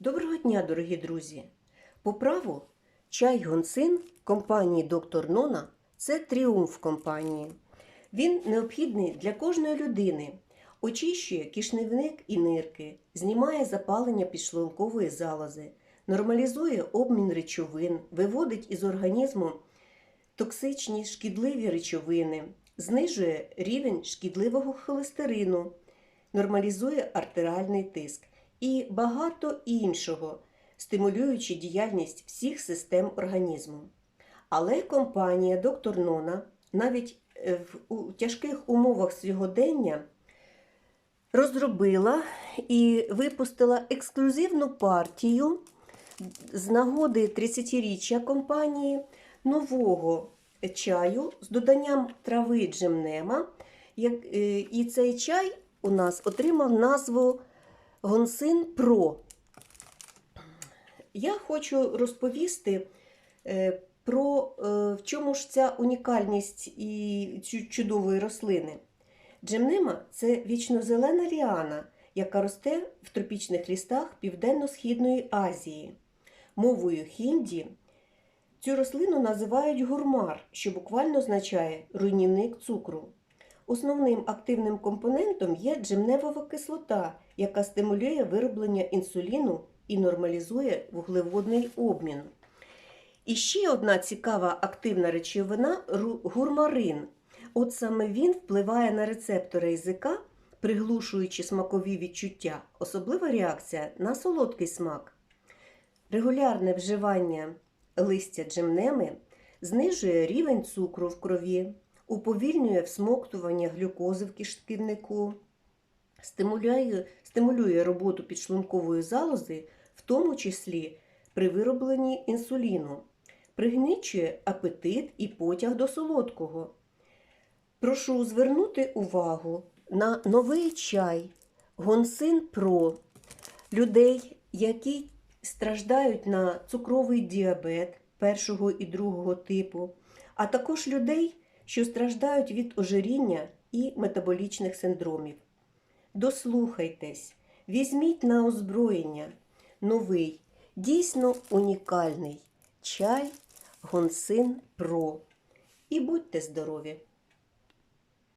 Доброго дня, дорогі друзі! По праву, чай Гонсин компанії Доктор Нона це тріумф компанії. Він необхідний для кожної людини, очищує кишневник і нирки, знімає запалення підшлункової залози, нормалізує обмін речовин, виводить із організму токсичні шкідливі речовини, знижує рівень шкідливого холестерину, нормалізує артеріальний тиск і багато іншого, стимулюючи діяльність всіх систем організму. Але компанія Доктор Нона навіть е, в тяжких умовах сьогодення розробила і випустила ексклюзивну партію з нагоди 30-річчя компанії нового чаю з доданням трави джемнема. Е, І цей чай у нас отримав назву Гонсин Про. Я хочу розповісти е, про е, в чому ж ця унікальність і чудової рослини. Джемнема це вічнозелена ліана, яка росте в тропічних лістах Південно-Східної Азії. Мовою хінді цю рослину називають гурмар, що буквально означає руйнівник цукру. Основним активним компонентом є джемневова кислота, яка стимулює вироблення інсуліну і нормалізує вуглеводний обмін. І ще одна цікава активна речовина гурмарин. От саме він впливає на рецептори язика, приглушуючи смакові відчуття, особлива реакція на солодкий смак. Регулярне вживання листя джемнеми знижує рівень цукру в крові, уповільнює всмоктування глюкози в кишківнику, стимулює, стимулює роботу підшлункової залози, в тому числі при виробленні інсуліну, пригнічує апетит і потяг до солодкого. Прошу звернути увагу на новий чай Гонсин Про людей, які страждають на цукровий діабет першого і другого типу, а також людей, що страждають від ожиріння і метаболічних синдромів. Дослухайтесь, візьміть на озброєння новий, дійсно унікальний чай Гонсин Про. І будьте здорові!